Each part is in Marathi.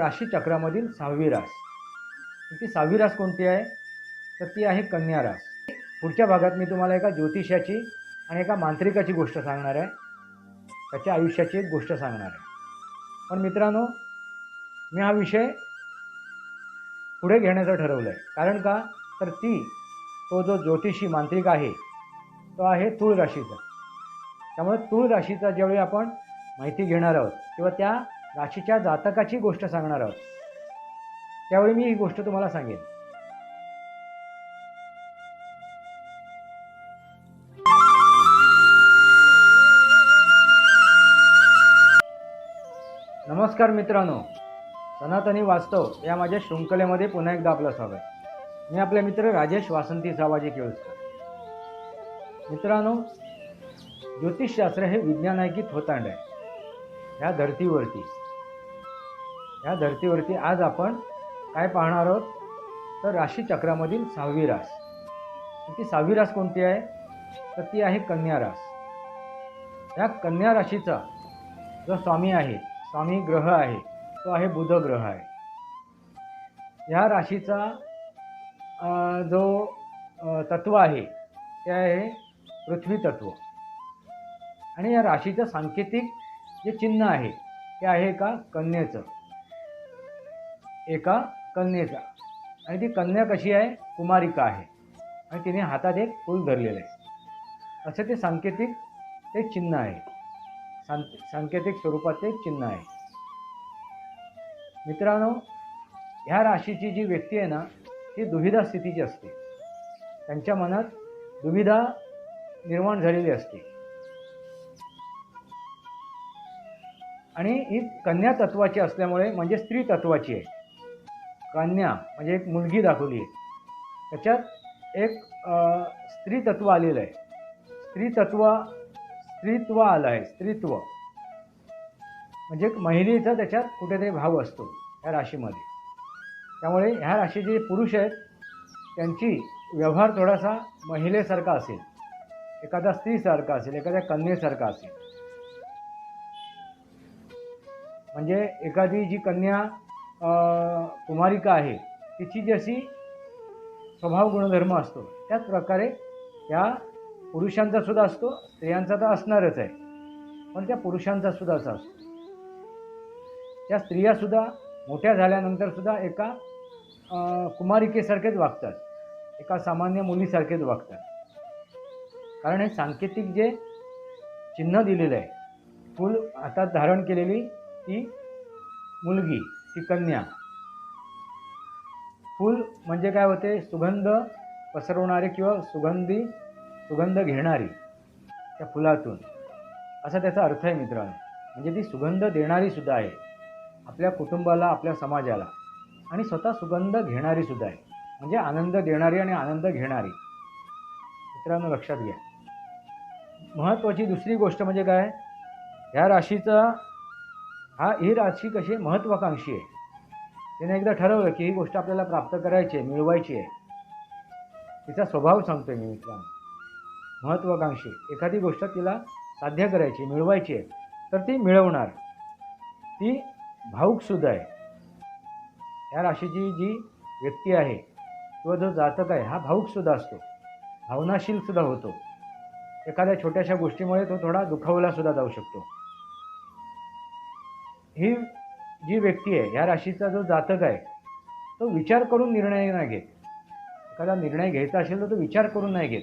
राशीचक्रामधील सहावी रास. ती सहावी रास कोणती आहे? तर ती आहे कन्या रास. पुढच्या भागात मी तुम्हाला एका ज्योतिषाची आणि एका मांत्रिकाची गोष्ट सांगणार आहे. त्याच्या आयुष्याची एक गोष्ट सांगणार आहे. पण मित्रांनो मी हा विषय पुढे घेण्याचं ठरवलं आहे कारण का? तर ती तो जो ज्योतिषी मांत्रिक आहे तो आहे तूळ राशीचा त्यामुळे तूळ राशीचा ज्यावेळी आपण माहिती घेणार आहोत किंवा त्या राशीच्या जातकाची गोष्ट सांगणार आहोत. त्यावेळी मी ही गोष्ट तुम्हाला सांगेन. नमस्कार मित्रांनो. सनातनी वास्तव या माझ्या शृंखलेमध्ये पुन्हा एकदा आपलं स्वागत. मी आपले मित्र राजेश वासंती सावाजी केळुसकर. मित्रांनो ज्योतिषशास्त्र हे विज्ञान आहे थोतांड आहे ह्या धर्तीवरती. ह्या धर्तीवरती आज आपण काय पाहणार आहोत? तर राशीचक्रामधील सहावी रास. ती सहावी रास कोणती आहे? तर ती आहे कन्या रास. या कन्या राशीचा जो स्वामी आहे स्वामी ग्रह आहे तो आहे बुध ग्रह आहे. ह्या राशीचा जो तत्व आहे ते आहे पृथ्वी तत्व. आणि या राशीचं सांकेतिक जे चिन्ह आहे ते आहे का कन्येचं. एका कन्येचा. आणि ती कन्या कशी आहे? कुमारिका आहे. आणि तिने हातात एक फूल धरलेलं आहे. असं ते सांकेतिक ते चिन्ह आहे. सांक सांकेतिक स्वरूपात ते चिन्ह आहे. मित्रांनो ह्या राशीची जी व्यक्ती आहे ना ती दुविधा स्थितीची असते. त्यांच्या मनात दुविधा निर्माण झालेली असते. आणि ही कन्या तत्वाची असल्यामुळे म्हणजे स्त्री तत्वाची आहे. कन्या म्हणजे एक मुलगी दाखवली. आहे त्याच्यात एक अ, स्त्री तत्व आलेलं आहे. स्त्री तत्व स्त्रीत्व आलं आहे. स्त्रीत्व. म्हणजे एक महिलेचा त्याच्यात कुठेतरी भाव असतो ह्या राशीमध्ये. त्यामुळे ह्या राशीचे जे पुरुष आहेत त्यांची व्यवहार थोडासा महिलेसारखा असेल. एखादा स्त्रीसारखा असेल एखाद्या कन्येसारखा असेल. म्हणजे एखादी जी कन्या कुमारिका आहे तिची जशी स्वभाव गुणधर्म असतो त्याच प्रकारे या पुरुषांचा सुद्धा असतो स्त्रियांचा तर असणारच आहे. पण त्या पुरुषांचा सुद्धा असा असतो. त्या स्त्रियासुद्धा मोठ्या झाल्यानंतर सुद्धा एका कुमारिकेसारखेच वागतात. एका सामान्य मुलीसारखेच वागतात. कारण हे सांकेतिक जे चिन्ह दिलेलं आहे फूल हातात धारण केलेली ती मुलगी ती कन्या. फूल म्हणजे काय होते? सुगंध पसरवणारी किंवा सुगंधी सुगंध घेणारी त्या फुलातून. असा त्याचा अर्थ आहे मित्रांनो. म्हणजे ती सुगंध देणारी सुद्धा आहे. आपल्या कुटुंबाला आपल्या समाजाला. आणि स्वतः सुगंध घेणारी सुद्धा आहे. म्हणजे आनंद देणारी आणि आनंद घेणारी. मित्रांनो लक्षात घ्या. महत्त्वाची दुसरी गोष्ट म्हणजे काय? ह्या राशीचा हा ही राशी कशी महत्त्वाकांक्षी आहे. त्याने एकदा ठरवलं की ही गोष्ट आपल्याला प्राप्त करायची आहे मिळवायची आहे. तिचा स्वभाव सांगतोय मी मित्रांनो. महत्त्वाकांक्षी एखादी गोष्ट तिला साध्य करायची मिळवायची आहे तर ती मिळवणार. ती भाऊकसुद्धा आहे. या राशीची जी व्यक्ती आहे किंवा जो जातक आहे हा भाऊकसुद्धा असतो. भावनाशीलसुद्धा होतो. एखाद्या छोट्याशा गोष्टीमुळे तो थोडा दुखावलासुद्धा जाऊ शकतो. ही जी व्यक्ती आहे ह्या राशीचा जो जातक आहे तो विचार करून निर्णय नाही घेत. एखादा निर्णय घ्यायचा असेल तर तो विचार करून नाही घेत.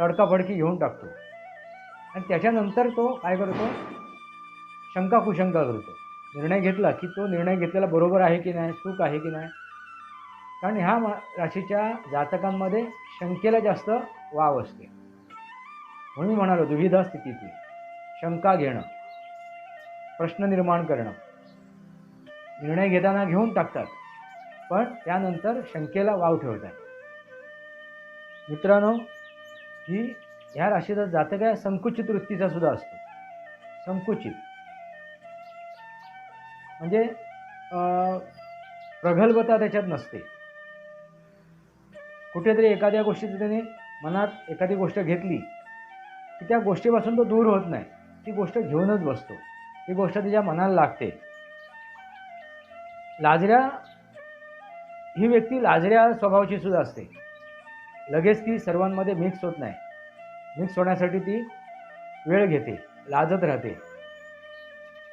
तडकाफडकी घेऊन टाकतो. आणि त्याच्यानंतर तो काय करतो? शंका कुशंका करतो. निर्णय घेतला की तो निर्णय घेतलेला बरोबर आहे की नाही चूक आहे की नाही? कारण ह्या मा राशीच्या जातकांमध्ये शंकेला जास्त वाव असते. म्हणून म्हणालो दुविधा स्थितीतली शंका घेणं. प्रश्न निर्माण करणं. निर्णय घेताना घेऊन टाकतात पण त्यानंतर शंकेला वाव ठेवतात. मित्रांनो ही ह्या राशीचा जातक आहे संकुचित वृत्तीचा सुद्धा असतो. संकुचित. म्हणजे प्रगल्भता त्याच्यात नसते. कुठेतरी एखाद्या गोष्टीचं त्याने मनात एखादी गोष्ट घेतली की त्या गोष्टीपासून तो दूर होत नाही. ती गोष्ट घेऊनच बसतो. ही गोष्ट तिच्या मनाला लागते. लाजऱ्या ही व्यक्ती लाजऱ्या स्वभावाची सुद्धा असते. लगेच ती सर्वांमध्ये मिक्स होत नाही. मिक्स होण्यासाठी ती वेळ घेते लाजत राहते.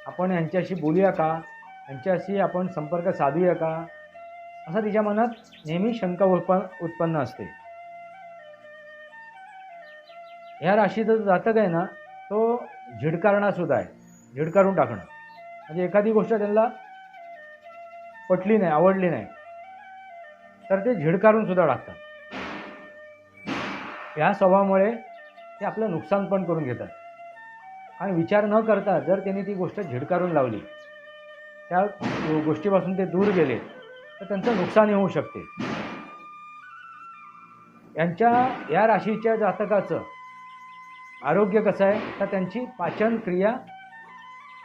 आपण यांच्याशी बोलूया का? यांच्याशी आपण संपर्क साधूया का? असा तिच्या मनात नेहमी शंका उत्पन्न उत्पन्न असते. ह्या राशीचं जातक आहे ना तो झिडकारणासुद्धा आहे. झिडकारून टाकणं. म्हणजे एखादी गोष्ट त्यांना पटली नाही आवडली नाही तर ते झिडकारून सुद्धा टाकतात. ह्या स्वभावामुळे ते आपलं नुकसान पण करून घेतात. आणि विचार न करता जर त्यांनी ती गोष्ट झिडकारून लावली त्या गोष्टीपासून ते दूर गेले तर त्यांचं नुकसानही होऊ शकते. यांच्या या राशीच्या जातकाचं आरोग्य कसं आहे तर त्यांची पाचन क्रिया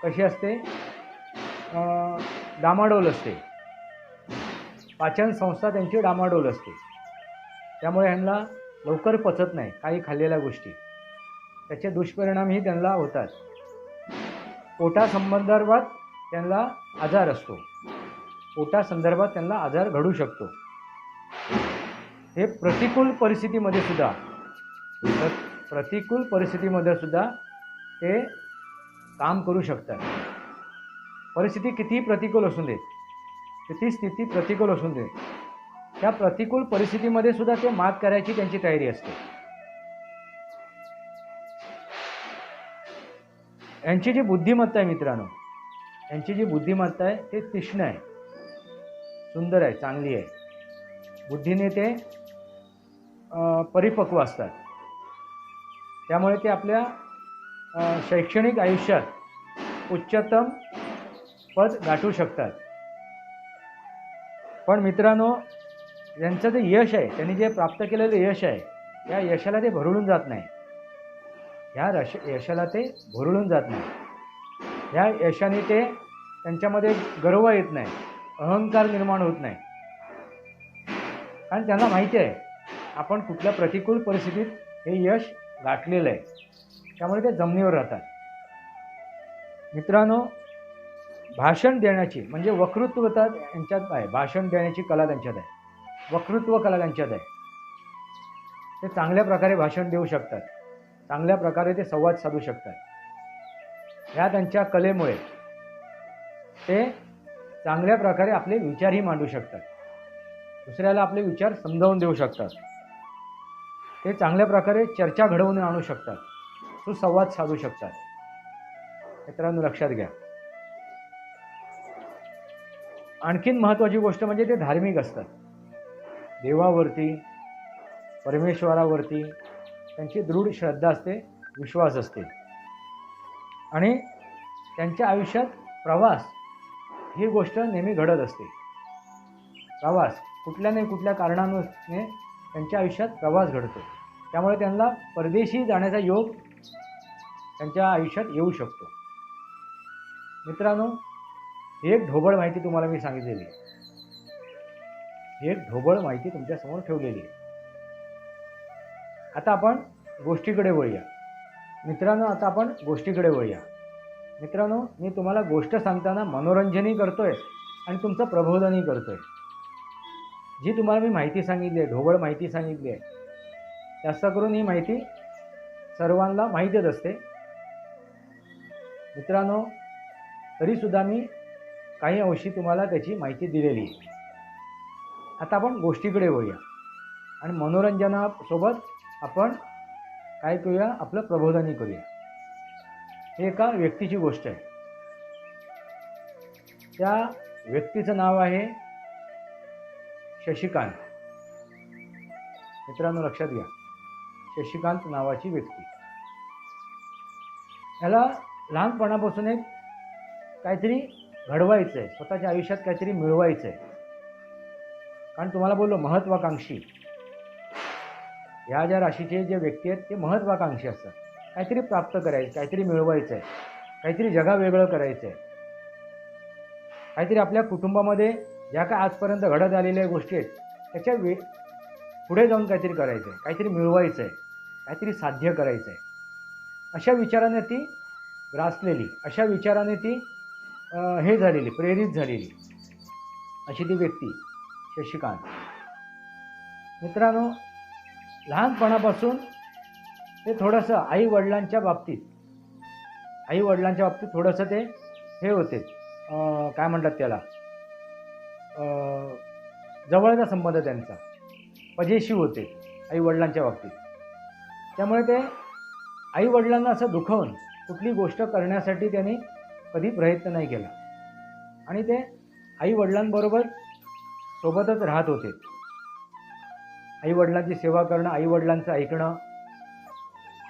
कशी असते? डामाडोल असते. पाचन संस्था त्यांची डामाडोल असते. त्यामुळे ह्यांना लवकर पचत नाही काही खाल्लेल्या गोष्टी. त्याचे दुष्परिणामही त्यांना होतात. पोटासंदर्भात त्यांना आजार असतो. पोटासंदर्भात त्यांना आजार घडू शकतो. हे प्रतिकूल परिस्थितीमध्ये सुद्धा प्रतिकूल परिस्थितीमध्ये सुद्धा ते काम करू शकतात. परिस्थिती कितीही प्रतिकूल असून दे किती स्थिती प्रतिकूल असून दे त्या प्रतिकूल परिस्थितीमध्ये सुद्धा ते मात करायची त्यांची तयारी असते. यांची जी बुद्धिमत्ता आहे मित्रांनो यांची जी बुद्धिमत्ता आहे ते तीक्ष्ण आहे सुंदर आहे चांगली आहे. बुद्धीने ते परिपक्व असतात. त्यामुळे ते आपल्या शैक्षणिक आयुष्यात उच्चतम पद गाठू शकतात. पण मित्रांनो यांचं जे यश आहे त्यांनी जे प्राप्त केलेलं यश आहे या यशाला ते भरुळून जात नाही. ह्या रश यशाला ते भरळून जात नाही. ह्या यशाने ते त्यांच्यामध्ये गर्व येत नाही अहंकार निर्माण होत नाही. कारण त्यांना माहिती आहे आपण कुठल्या प्रतिकूल परिस्थितीत हे यश गाठलेलं आहे. त्यामुळे ते जमिनीवर राहतात. मित्रांनो भाषण देण्याची म्हणजे वक्तृत्वता यांच्यात आहे. भाषण देण्याची कला त्यांच्यात आहे. वक्तृत्व कला त्यांच्यात आहे. ते चांगल्या प्रकारे भाषण देऊ शकतात. चांगल्या प्रकारे ते संवाद साधू शकतात. ह्या त्यांच्या कलेमुळे ते चांगल्या प्रकारे आपले विचारही मांडू शकतात. दुसऱ्याला आपले विचार समजावून देऊ शकतात. ते चांगल्या प्रकारे चर्चा घडवून आणू शकतात. सुसंवाद साधू शकतात. मित्रांनो लक्षात घ्या. आणखीन महत्त्वाची गोष्ट म्हणजे ते धार्मिक असतात. देवावरती परमेश्वरावरती त्यांची दृढ श्रद्धा असते विश्वास असते. आणि त्यांच्या आयुष्यात प्रवास ही गोष्ट नेहमी घडत असते. प्रवास कुठल्या नाही कुठल्या कारणाने त्यांच्या आयुष्यात प्रवास घडतो. त्यामुळे त्यांना परदेशी जाण्याचा योग त्यांच्या आयुष्यात येऊ शकतो. मित्रांनो ही एक ढोबळ माहिती तुम्हाला मी सांगितलेली आहे. एक ढोबळ माहिती तुमच्यासमोर ठेवलेली आहे. आता आपण गोष्टीकडे वळूया. मित्रांनो आता आपण गोष्टीकडे वळूया. मित्रांनो मी तुम्हाला गोष्ट सांगताना मनोरंजनही करतोय आणि तुमचं प्रबोधनही करतोय. जी तुम्हाला मी माहिती सांगितली आहे ढोबळ माहिती सांगितली आहे जास्त करून ही माहिती सर्वांना माहितीच असते. मित्रांनो तरीसुद्धा मी काही अंशी तुम्हाला त्याची माहिती दिलेली आहे. आता आपण गोष्टीकडे वळूया. आणि मनोरंजनासोबत आपण काय करूया? आपलं प्रबोधनही करूया. हे एका व्यक्तीची गोष्ट आहे. त्या व्यक्तीचं नाव आहे शशिकांत. मित्रांनो लक्षात घ्या. शशिकांत नावाची व्यक्ती. याला लहानपणापासून एक काहीतरी घडवायचं आहे स्वतःच्या आयुष्यात काहीतरी मिळवायचं आहे कारण तुम्हाला बोललो महत्त्वाकांक्षी ह्या ज्या राशीचे जे व्यक्ती आहेत ते महत्त्वाकांक्षी असतात. काहीतरी प्राप्त करायचं काहीतरी मिळवायचं आहे काहीतरी जगावेगळं करायचं आहे काहीतरी आपल्या कुटुंबामध्ये ज्या काय आजपर्यंत घडत आलेल्या गोष्टी आहेत त्याच्या वे पुढे जाऊन काहीतरी करायचं आहे काहीतरी मिळवायचं आहे काहीतरी साध्य करायचं आहे अशा विचाराने ती ग्रासलेली अशा विचाराने ती हे झालेली प्रेरित झालेली. अशी ती व्यक्ती शशिकांत. मित्रांनो लहानपणापासून ते थोडंसं आई वडिलांच्या बाबतीत आई वडिलांच्या बाबतीत थोडंसं ते हे होते. काय म्हणतात त्याला? जवळचा संबंध त्यांचा. पजेशी होते आई वडिलांच्या बाबतीत. त्यामुळे ते आई वडिलांना असं दुखवून कुठली गोष्ट करण्यासाठी त्यांनी कधी प्रयत्न नाही केला. आणि ते आई वडिलांबरोबर सोबतच राहत होते. आई वडिलांची सेवा करणं आई वडिलांचं ऐकणं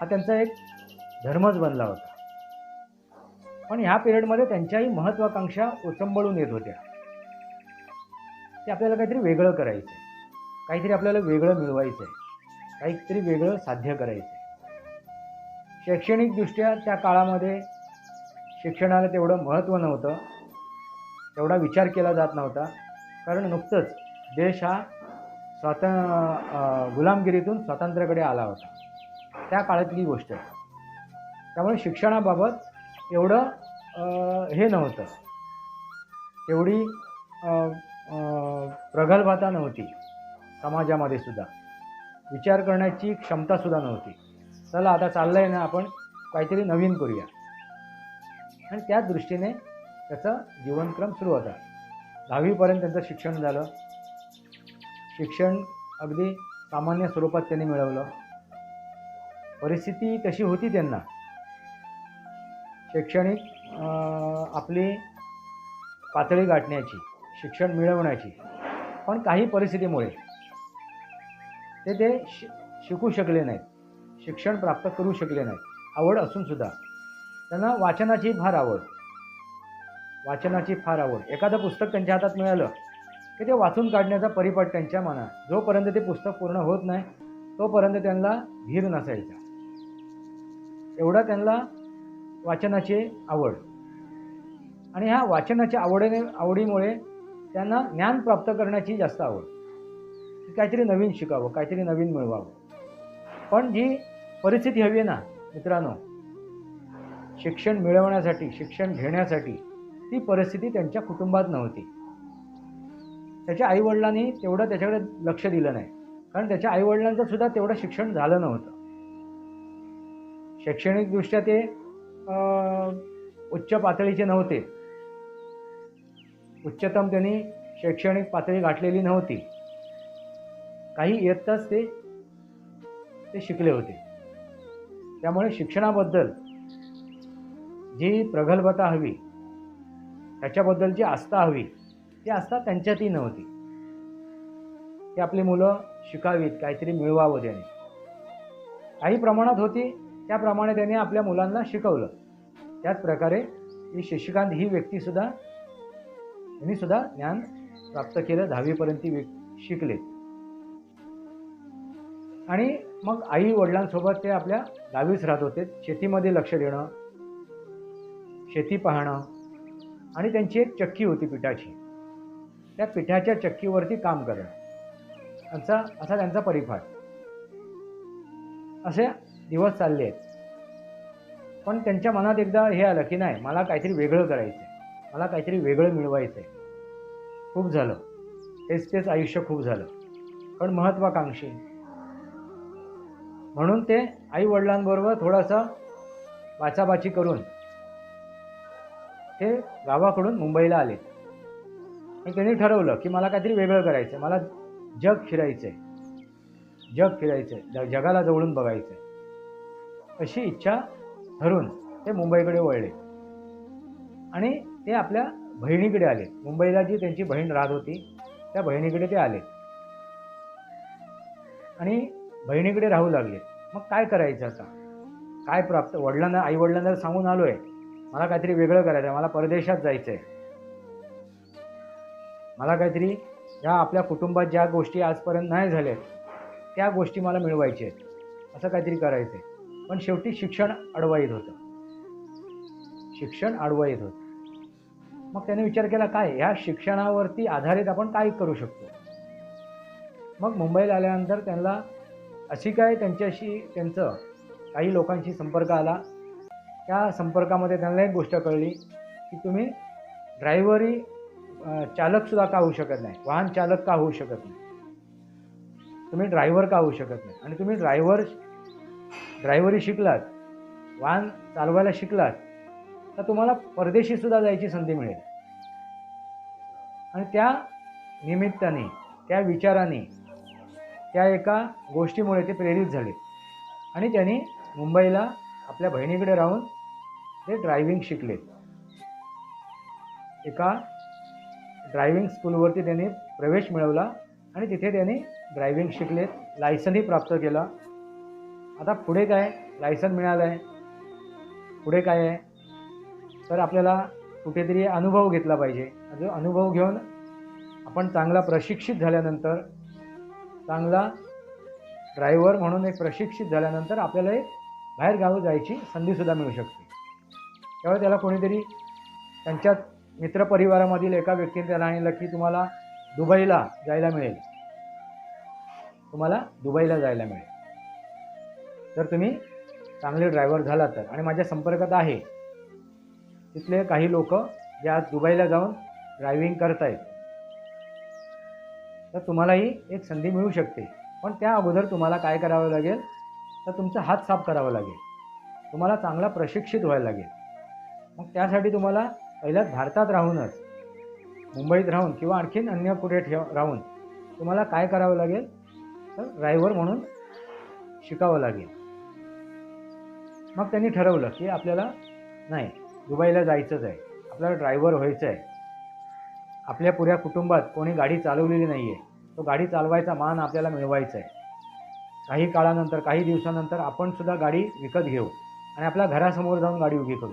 हा त्यांचा एक धर्मच बनला होता. पण ह्या पिरियडमध्ये त्यांच्याही महत्त्वाकांक्षा ओचंबळून येत होत्या. ते आपल्याला काहीतरी वेगळं करायचं आहे काहीतरी आपल्याला वेगळं मिळवायचं आहे काहीतरी वेगळं साध्य करायचं आहे शैक्षणिकदृष्ट्या त्या काळामध्ये शिक्षणाला तेवढं महत्त्व नव्हतं. तेवढा विचार केला जात नव्हता. कारण नुकतंच देश हा स्वात गुलामगिरीतून स्वातंत्र्याकडे आला होता. त्या काळातली गोष्ट. आहे त्यामुळे शिक्षणाबाबत एवढं हे नव्हतं. तेवढी प्रगल्भता नव्हती. समाजामध्ये सुद्धा. विचार करण्याची क्षमतासुद्धा नव्हती. चला आता चाललं आहे ना आपण काहीतरी नवीन करूया. आणि त्याच दृष्टीने त्याचा जीवनक्रम सुरू होता. दहावीपर्यंत त्यांचं शिक्षण झालं. शिक्षण अगदी सामान्य स्वरूपात त्यांनी मिळवलं. परिस्थिती तशी होती त्यांना? शैक्षणिक आपली पातळी गाठण्याची शिक्षण मिळवण्याची पण काही परिस्थितीमुळे ते ते शि शिकू शकले नाहीत. शिक्षण प्राप्त करू शकले नाहीत. आवड असूनसुद्धा त्यांना वाचनाची फार आवड. वाचनाची फार आवड. एखादं पुस्तक त्यांच्या हातात मिळालं की ते वाचून काढण्याचा परिपाठ त्यांच्या मनात. जोपर्यंत ते पुस्तक पूर्ण होत नाही तोपर्यंत त्यांना धीर नसायचा. एवढा त्यांना वाचनाची आवड. आणि ह्या वाचनाच्या आवडीने आवडीमुळे त्यांना ज्ञान प्राप्त करण्याची जास्त आवड. काहीतरी नवीन शिकावं काहीतरी नवीन मिळवावं. पण जी परिस्थिती हवी आहे ना मित्रांनो. शिक्षण मिळवण्यासाठी शिक्षण घेण्यासाठी ती परिस्थिती त्यांच्या कुटुंबात नव्हती. त्याच्या आईवडिलांनी तेवढं त्याच्याकडे लक्ष दिलं नाही. कारण त्याच्या आईवडिलांचं सुद्धा तेवढं शिक्षण झालं नव्हतं. शैक्षणिकदृष्ट्या ते उच्च पातळीचे नव्हते. उच्चतम त्यांनी शैक्षणिक पातळी गाठलेली नव्हती. काही इयत्ताच ते ते शिकले होते. त्यामुळे शिक्षणाबद्दल जी प्रगल्भता हवी त्याच्याबद्दलची आस्था हवी ती आस्था त्यांच्यातही नव्हती. की आपली मुलं शिकावीत काहीतरी मिळवावं त्याने. काही प्रमाणात होती त्याप्रमाणे त्याने आपल्या मुलांना शिकवलं. त्याच प्रकारे ही शशिकांत ही व्यक्तीसुद्धा यांनी सुद्धा ज्ञान प्राप्त केलं दहावीपर्यंत ती शिकले आणि मग आई वडिलांसोबत ते आपल्या गावीच राहत होते. शेतीमध्ये लक्ष देणं शेती पाहणं आणि त्यांची एक चक्की होती पिठाची. त्या पिठाच्या चक्कीवरती काम करणं. त्यांचा असा त्यांचा परिपाठ. असे दिवस चालले आहेत. पण त्यांच्या मनात एकदा हे आलं की नाही मला काहीतरी वेगळं करायचं आहे मला काहीतरी वेगळं मिळवायचं आहे खूप झालं. तेच तेच आयुष्य खूप झालं. पण महत्त्वाकांक्षी म्हणून ते आई वडिलांबरोबर थोडासा बाचाबाची करून ते गावाकडून मुंबईला आले. आणि त्यांनी ठरवलं की मला काहीतरी वेगळं करायचं आहे मला जग फिरायचं आहे जग फिरायचं आहे ज जगाला जवळून बघायचं आहे अशी इच्छा धरून ते मुंबईकडे वळले. आणि ते आपल्या बहिणीकडे आले. मुंबईला जी त्यांची बहीण राहत होती त्या बहिणीकडे ते आले. आणि बहिणीकडे राहू लागले. मग काय करायचं आता? काय प्राप्त? वडिलांना आई वडिलांना सांगून आलो आहे मला काहीतरी वेगळं करायचं आहे मला परदेशात जायचं आहे मला काहीतरी ह्या आपल्या कुटुंबात ज्या गोष्टी आजपर्यंत नाही झाल्या त्या गोष्टी मला मिळवायच्या आहेत असं काहीतरी करायचं आहे पण शेवटी शिक्षण अडवा येत होतं. शिक्षण अडवाईत येत होतं. मग त्याने विचार केला काय? ह्या शिक्षणावरती आधारित आपण काय करू शकतो? मग मुंबईला आल्यानंतर त्यांना अशी काय त्यांच्याशी त्यांचं काही लोकांशी संपर्क आला. त्या संपर्कामध्ये त्यांना एक गोष्ट कळली की तुम्ही ड्रायव्हरी चालकसुद्धा का होऊ शकत नाही? वाहन चालक का होऊ शकत नाही? तुम्ही ड्रायव्हर का होऊ शकत नाही? आणि तुम्ही ड्रायव्हर ड्रायव्हरी शिकलात वाहन चालवायला शिकलात तर तुम्हाला परदेशीसुद्धा जायची संधी मिळेल. आणि त्या निमित्ताने त्या विचाराने त्या एका गोष्टीमुळे ते प्रेरित झाले. आणि त्यांनी मुंबईला आपल्या बहिणीकडे राहून ते ड्रायव्हिंग शिकले. एका ड्रायव्हिंग स्कूलवरती त्यांनी प्रवेश मिळवला आणि तिथे त्यांनी ड्रायव्हिंग शिकलेत लायसनही प्राप्त केला. आता पुढे काय? लायसन मिळालं आहे पुढे काय आहे? तर आपल्याला कुठेतरी अनुभव घेतला पाहिजे. जो अनुभव घेऊन आपण चांगला प्रशिक्षित झाल्यानंतर चांगला ड्रायव्हर म्हणून एक प्रशिक्षित झाल्यानंतर आपल्याला एक बाहेर गावी जायची संधीसुद्धा मिळू शकते. त्यावेळी त्याला कोणीतरी त्यांच्या मित्रपरिवारामधील एका व्यक्तीने त्याला आणलं की तुम्हाला दुबईला जायला मिळेल. तुम्हाला दुबईला जायला मिळेल. जर तुम्ही चांगले ड्रायव्हर झाला तर. आणि माझ्या संपर्कात आहे. तिथले काही लोक जे आज दुबईला जाऊन ड्रायव्हिंग करत आहेत तर तुम्हालाही एक संधी मिळू शकते. पण त्या अगोदर तुम्हाला काय करावं लागेल? तर तुमचा हात साफ करावा लागेल. तुम्हाला चांगला प्रशिक्षित व्हायला लागेल. मग त्यासाठी तुम्हाला पहिल्याच भारतात राहूनच मुंबईत राहून किंवा आणखीन अन्य कुठे ठेव राहून तुम्हाला काय करावं लागेल? तर ड्रायव्हर म्हणून शिकावं लागेल. मग त्यांनी ठरवलं की आपल्याला नाही दुबईला जायचंच आहे. आपल्याला ड्रायव्हर व्हायचं आहे आपल्या पुऱ्या कुटुंबात कोणी गाडी चालवलेली नाही आहे तो गाडी चालवायचा मान आपल्याला मिळवायचा आहे काही काळानंतर काही दिवसानंतर आपण सुद्धा गाडी विकत घेऊ आणि आपल्या घरासमोर जाऊन गाडी उभी करू.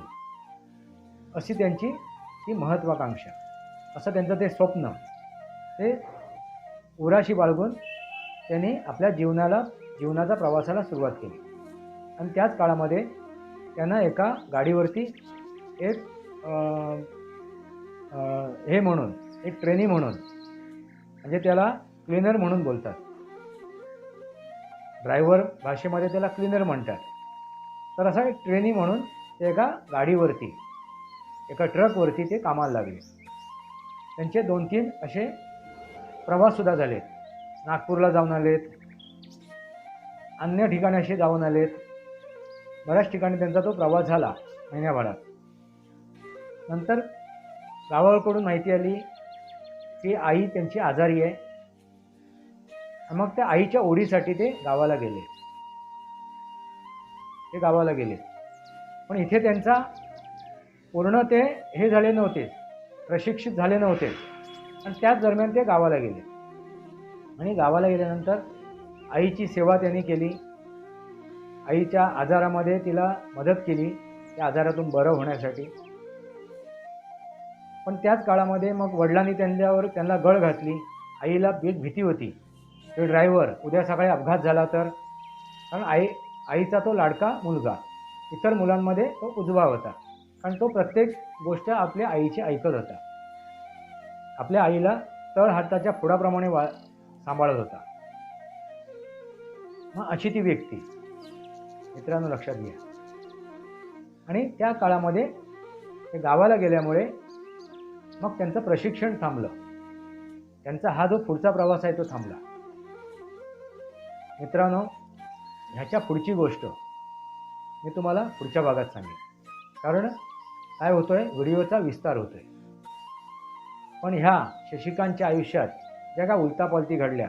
अशी त्यांची ती महत्त्वाकांक्षा असं त्यांचं ते स्वप्न. ते उराशी बाळगून त्यांनी आपल्या जीवनाला जीवनाच्या प्रवासाला सुरुवात केली. आणि त्याच काळामध्ये त्यांना एका गाडीवरती एक हे म्हणून एक ट्रेनी म्हणून म्हणजे त्याला क्लिनर म्हणून बोलतात. ड्रायव्हर भाषेमध्ये त्याला क्लिनर म्हणतात. तर असा एक ट्रेनी म्हणून ते एका गाडीवरती एका ट्रकवरती ते कामाला लागले. त्यांचे दोन तीन असे प्रवाससुद्धा झालेत. नागपूरला जाऊन आलेत. अन्य ठिकाणी असे जाऊन आलेत. बऱ्याच ठिकाणी त्यांचा तो प्रवास झाला महिन्याभरात. नंतर गावाकडून माहिती आली ती आई त्यांची आजारी आहे. मग त्या आईच्या ओढीसाठी ते गावाला गेले. ते गावाला गेले. पण इथे त्यांचा पूर्ण ते हे झाले नव्हते. प्रशिक्षित झाले नव्हते. आणि त्याच दरम्यान ते गावाला गेले. आणि गावाला गेल्यानंतर आईची सेवा त्यांनी केली. आईच्या आजारामध्ये तिला मदत केली. त्या आजारातून बरं होण्यासाठी. पण त्याच काळामध्ये मग वडिलांनी त्यांच्यावर त्यांना गळ घातली. आईला एक भीती होती. ते ड्रायव्हर उद्या सकाळी अपघात झाला तर? कारण आई आईचा तो लाडका मुलगा. इतर मुलांमध्ये तो उजवा होता. कारण तो प्रत्येक गोष्ट आपल्या आईची ऐकत होता. आपल्या आईला तळ हाताच्या फुडाप्रमाणे वा सांभाळत होता. मग अशी ती व्यक्ती. मित्रांनो लक्षात घ्या. आणि त्या काळामध्ये ते गावाला गेल्यामुळे मग त्यांचं प्रशिक्षण थांबलं. त्यांचा हा जो पुढचा प्रवास आहे तो थांबला. मित्रांनो ह्याच्या पुढची गोष्ट मी तुम्हाला पुढच्या भागात सांगेन. कारण काय होतोय? व्हिडिओचा विस्तार होतोय. पण ह्या शशिकांतच्या आयुष्यात ज्या काय उलतापालती घडल्या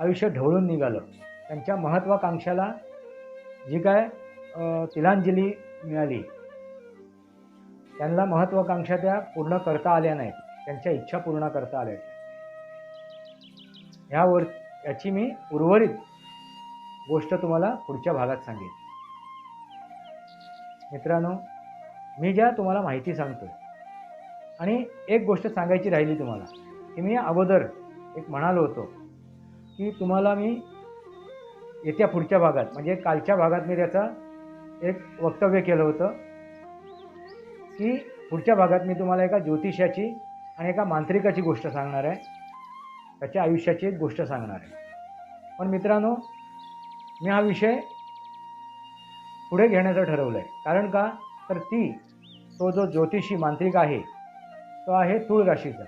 आयुष्य ढवळून निघालं त्यांच्या महत्त्वाकांक्षाला जी काय तिलांजली मिळाली त्यांना महत्त्वाकांक्षा त्या पूर्ण करता आल्या नाहीत. त्यांच्या इच्छा पूर्ण करता आल्या ह्यावर याची मी उर्वरित गोष्ट तुम्हाला पुढच्या भागात सांगेन. मित्रांनो मी ज्या तुम्हाला माहिती सांगतो आणि एक गोष्ट सांगायची राहिली तुम्हाला की मी अगोदर एक म्हणालो होतो की तुम्हाला मी येत्या पुढच्या भागात म्हणजे कालच्या भागात मी त्याचा एक वक्तव्य केलं होतं की पुढच्या भागात मी तुम्हाला एका ज्योतिषाची आणि एका मांत्रिकाची गोष्ट सांगणार आहे. त्याच्या आयुष्याची एक गोष्ट सांगणार आहे. पण मित्रांनो मी हा विषय पुढे घेण्याचं ठरवलं आहे कारण का? तर ती तो जो ज्योतिषी मांत्रिक आहे तो आहे तूळ राशीचा.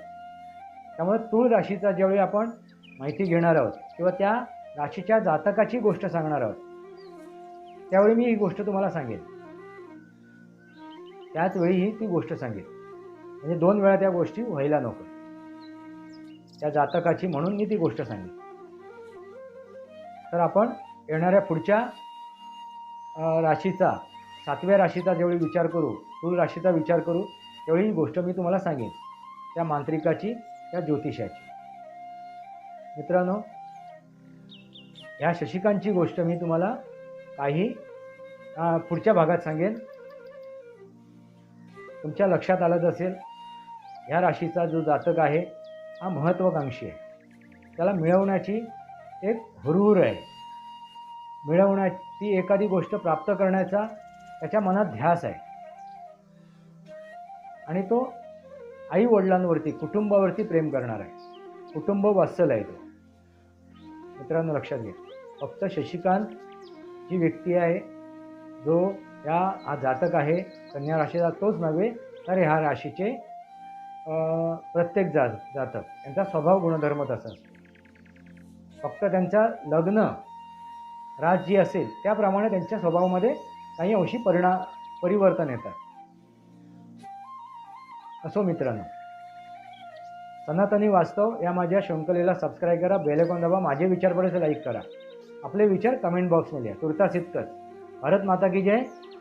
त्यामुळे तूळ राशीचा ज्यावेळी आपण माहिती घेणार आहोत किंवा त्या राशीच्या जातकाची गोष्ट सांगणार आहोत त्यावेळी मी ही गोष्ट तुम्हाला सांगेन. त्याच वेळीही ती गोष्ट सांगेल म्हणजे दोन वेळा त्या गोष्टी व्हायला नको. त्या जातकाची म्हणून मी ती गोष्ट सांगेन तर आपण येणाऱ्या पुढच्या राशीचा सातव्या राशीचा ज्यावेळी विचार करू तूळ राशीचा विचार करू त्यावेळी ही गोष्ट मी तुम्हाला सांगेन. त्या मांत्रिकाची त्या ज्योतिषाची. मित्रांनो ह्या शशिकांची गोष्ट मी तुम्हाला काही पुढच्या भागात सांगेन. तुमच्या लक्षात आलंच असेल ह्या राशीचा जो जातक आहे हा महत्त्वाकांक्षी आहे. त्याला मिळवण्याची एक हुरहुर आहे. मिळवण्याची एखादी गोष्ट प्राप्त करण्याचा त्याच्या मनात ध्यास आहे. आणि तो आई वडिलांवरती कुटुंबावरती प्रेम करणार आहे. कुटुंब वात्सल आहे तो. मित्रांनो लक्षात घ्या. फक्त शशिकांत जी व्यक्ती आहे जो या हा जातक आहे कन्या राशीचा तोच नव्हे तर ह्या राशीचे प्रत्येक जा जातक. यांचा स्वभाव गुणधर्म तसा फक्त त्यांचा लग्न राज जी असेल त्याप्रमाणे त्यांच्या स्वभावामध्ये काही अंशी परिणाम परिवर्तन येतात. असो मित्रांनो. सनातनी वास्तव या माझ्या शृंखलेला सबस्क्राईब करा बेलेकॉन दाबा माझे विचार पडेल लाईक करा. आपले विचार कमेंट बॉक्समध्ये लिहा तुर्तास इतकंच. भारत माता की जय.